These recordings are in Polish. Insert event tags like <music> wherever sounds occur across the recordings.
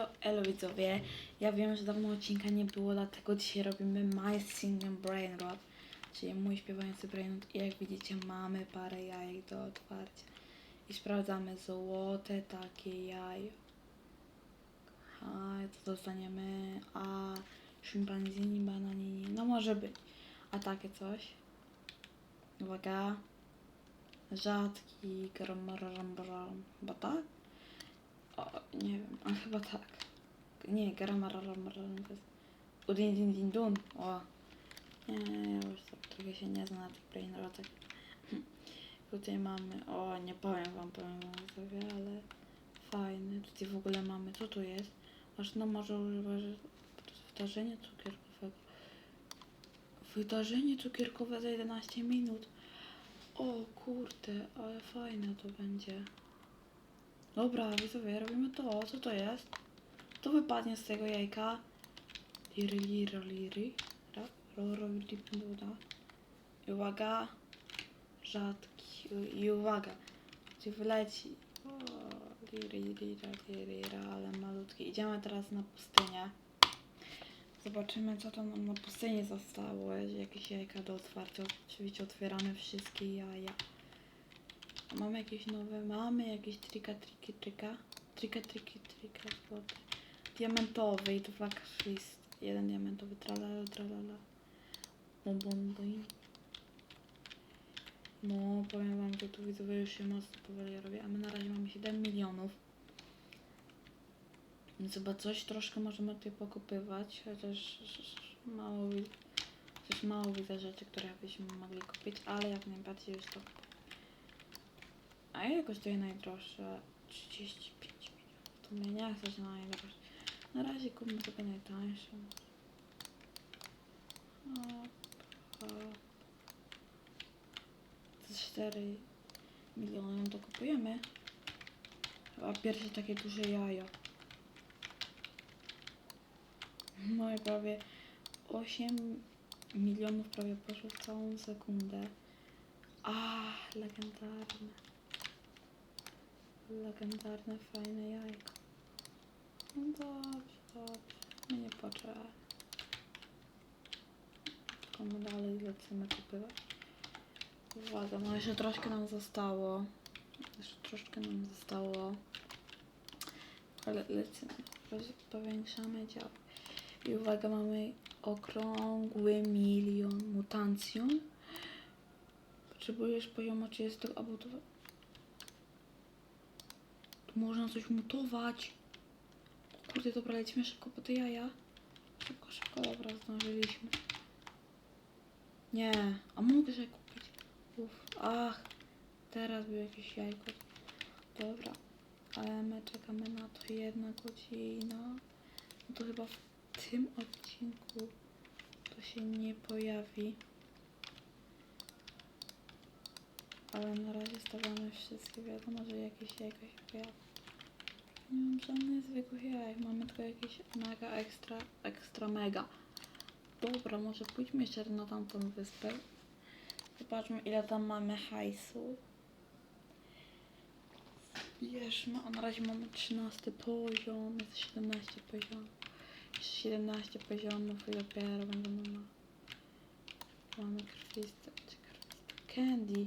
Elo, elo widzowie. Ja wiem, że dawno odcinka nie było, dlatego dzisiaj robimy My Singing Brain Rot, czyli mój śpiewający brain rot. I jak widzicie, mamy parę jajek do otwarcia. I sprawdzamy złote takie jajo. A to dostaniemy A, szympanzini, bananini. No może być. A takie coś. Uwaga. Rzadki, garamararambaram. Chyba tak? O, nie wiem, a chyba tak. Nie, garamararambaram to jest udin din din dun. O. Nie, ja już tak trochę się nie zna na tych brainrotach. <laughs> Tutaj mamy, o nie powiem wam, powiem wam sobie, ale fajny. Tutaj w ogóle mamy, co tu jest? Aż no może używać wydarzenie cukierkowego. Wydarzenie cukierkowe za 11 minut. O kurde, ale fajne to będzie. Dobra, widzowie, robimy to. Co to jest? To wypadnie z tego jajka. Liry, liry, liry. Ra, ro, ro, li, duda. I uwaga. Rzadki. I uwaga. Gdzie wyleci. O, liry, liry, liry, ale malutki. Idziemy teraz na pustynię. Zobaczymy, co to nam na pustyni zostało. Jakieś jajka do otwarcia. Oczywiście otwieramy wszystkie jaja. Mamy jakieś nowe, mamy jakieś trika, triki, trika. Trika, triki, trika, złote. Diamentowy i dwa krwist. Jeden diamentowy, tralala, tralala. Bum, bum, bum. No, powiem wam, że tu widzowie już się mocno powoli robię, a my na razie mamy 7 milionów. Więc chyba coś troszkę możemy tutaj pokupywać, chociaż mało, chociaż mało widzę rzeczy, które byśmy mogli kupić, ale jak najbardziej już to. A ile kosztuje najdroższe? 35 milionów. To mnie nie chcesz na najdroższe. Na razie kupmy sobie najtańszą. Za 4 miliony to kupujemy. Chyba pierwsze takie duże jajo. Moje prawie 8 milionów prawie poszło w całą sekundę. A, legendarne. Legendarne, fajne jajko. No dobrze, dobrze. My nie potrzeba. Tylko my dalej lecimy kupywać. Uwaga, no jeszcze troszkę nam zostało. Jeszcze troszkę nam zostało. Ale lecimy. Powiększamy dział. I uwaga, mamy okrągły milion mutacją. Potrzebujesz poziomu 30 albo. Tu można coś mutować. O kurde, dobra, lecimy szybko po te jaja. Szybko, szybko, dobra, zdążyliśmy. Nie, a mogę sobie kupić. Uf, ach, teraz był jakieś jajko. Dobra, ale my czekamy na to jedna godzina. No to chyba w tym odcinku to się nie pojawi. Ale na razie stawiamy wszystkie. Wiadomo, że jakieś jajko się pojawi. Nie mam żadnych zwykłych jajek. Mamy tylko jakieś mega ekstra, ekstra mega. Dobra, może pójdźmy jeszcze na tamtą wyspę. Zobaczmy ile tam mamy hajsu. Bierzmy, a na razie mamy 13 poziom, jest 17 poziomów. Jeszcze 17 poziomów i dopiero będziemy ma... Mamy krwiste, czy krwiste? Candy.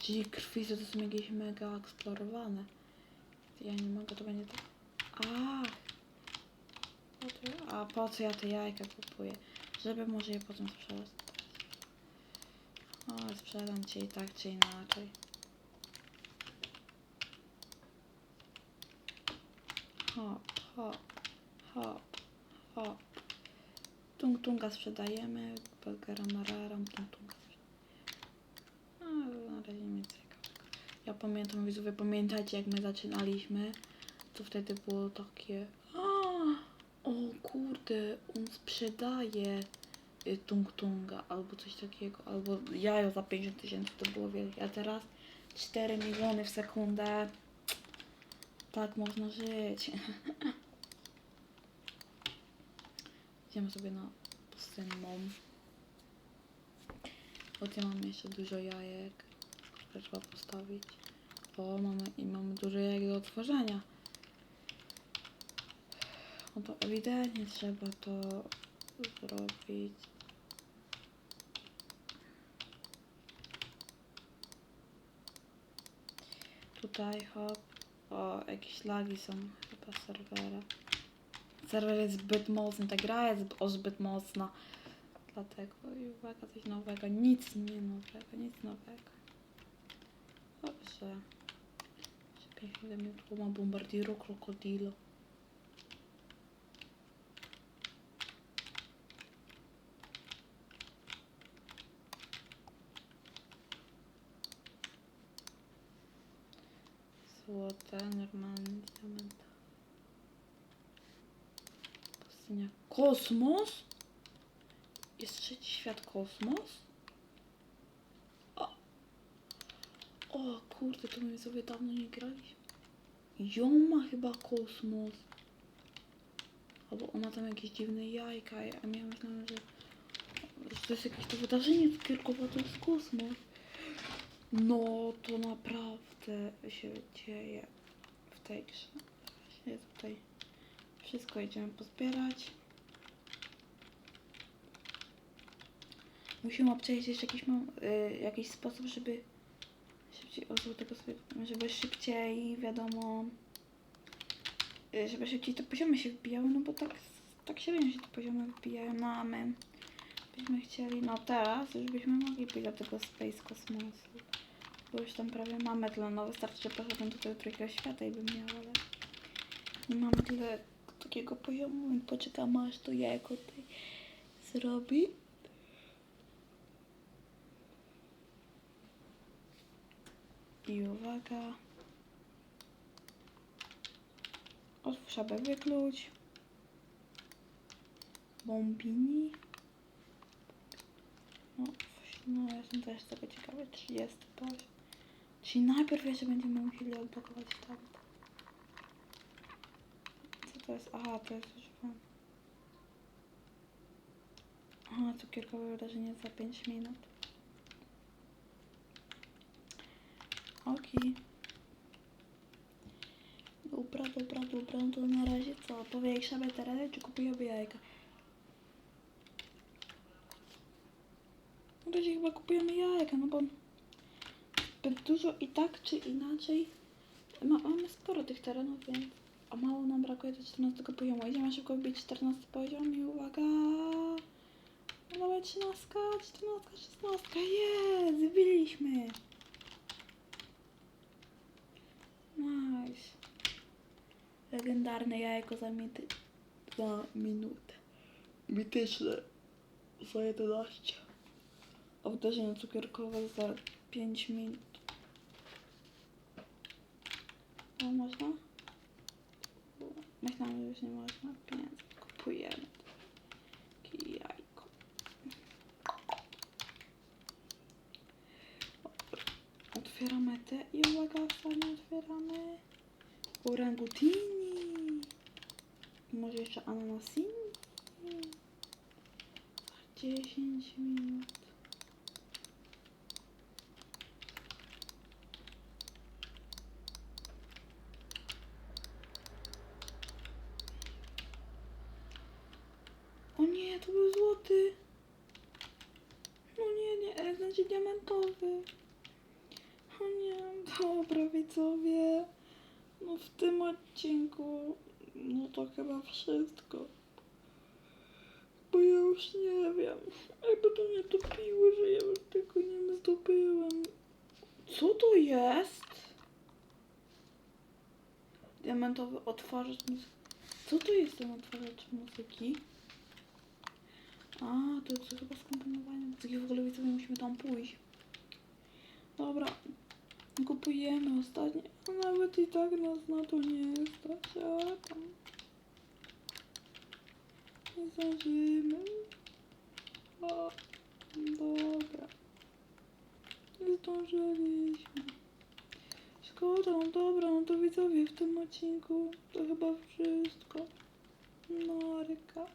Czyli krwiste to są jakieś mega eksplorowane. Ja nie mogę, to będzie tak... A, A po co ja te jajka kupuję? Żeby może je potem sprzedać. O, sprzedam ci i tak czy inaczej. Hop, hop, hop, hop. Tung tunga sprzedajemy, garamararam, tung tunga sprzedajemy. A, na razie nic ciekawego. Ja pamiętam, widzowie, pamiętacie jak my zaczynaliśmy? To wtedy było takie... O kurde, on sprzedaje y, tung tunga albo coś takiego, albo jajo za 50 tysięcy to było wielkie, a teraz 4 miliony w sekundę. Tak można żyć. <laughs> Idziemy sobie na pustynną. Bo tu mamy jeszcze dużo jajek, trzeba postawić. O, mamy i mamy dużo jajek do otworzenia. No to ewidentnie trzeba to zrobić. Tutaj hop. O, jakieś lagi są chyba serwera. Serwer jest zbyt mocny, ta gra jest o zbyt mocna. Dlatego i uwaga, coś nowego. Nic nie nowego, nic nowego. Dobrze. Pięknie mnie tu ma bombardiro krokodilo. Złote, normalny diament. Pustynia. Kosmos? Jest trzeci świat kosmos? O, o kurde, to my sobie dawno nie graliśmy. Ją ma chyba kosmos. Albo ona tam jakieś dziwne jajka, a ja myślałam, że, że to jest jakieś to wydarzenie cukierkowe, to jest kosmos. No, to naprawdę się dzieje w tej grze. Właśnie tutaj wszystko idziemy pozbierać. Musimy obczaić jeszcze jakiś, mam, y, jakiś sposób, żeby szybciej, sobie, żeby szybciej, wiadomo, żeby szybciej te poziomy się wbijały, no bo tak, tak średnio się te poziomy wbijają, no a my byśmy chcieli, no teraz już byśmy mogli pójść do tego Space Kosmosu, bo już tam prawie mamy tyle, no wystarczy, że poszedłem tutaj do drugiego świata i bym miał, ale nie mamy tyle takiego poziomu, więc poczekamy aż to jajko tutaj zrobi. I uwaga. Otwórz, aby wykluć. Bombini. No, no jestem też tego ciekawy. 30 poziom. Czyli najpierw jeszcze będziemy musieli odblokować tamto. Co to jest? Aha, to jest wam. Aha, cukierkowe wydarzenie za 5 minut. Okej. Dobra, dobra, dobra, no to na razie co? Powiększamy tereny, czy kupujemy jajka? Na razie chyba kupujemy jajka, no bo dużo i tak czy inaczej ma, mamy sporo tych terenów, więc a mało nam brakuje do 14 poziomu. Idziemy szybko wbić 14 poziom i uwaga! Dawaj 13, 14, 16, jest! Zbiliśmy! Nice. Legendarne jajko za, mity, za minutę. Mityczne za 11. A wydarzenie cukierkowe za 5 minut. O, można? Myślałam, że już nie można. Pieniądze kupujemy. Takie jajko. Otwieramy te i uwaga, otwieramy orangutini. Może jeszcze ananasini. Za 10 minut. O nie, to był złoty. No nie, nie, e, znaczy diamentowy. O nie, dobra widzowie. No w tym odcinku, no to chyba wszystko. Bo ja już nie wiem, jakby to mnie topiło, że ja już tego nie zdobyłem. Co to jest? Diamentowy otwarzacz muzyki. Co to jest ten otwarzacz muzyki? A, to jest chyba skomponowanie muzyki. W ogóle widzowie musimy tam pójść. Dobra, kupujemy ostatnie, a nawet i tak nas na to nie stać, a tam nie zdążymy. O, dobra. Zdążyliśmy. Szkoda, no dobra, no to widzowie w tym odcinku to chyba wszystko. Naryka.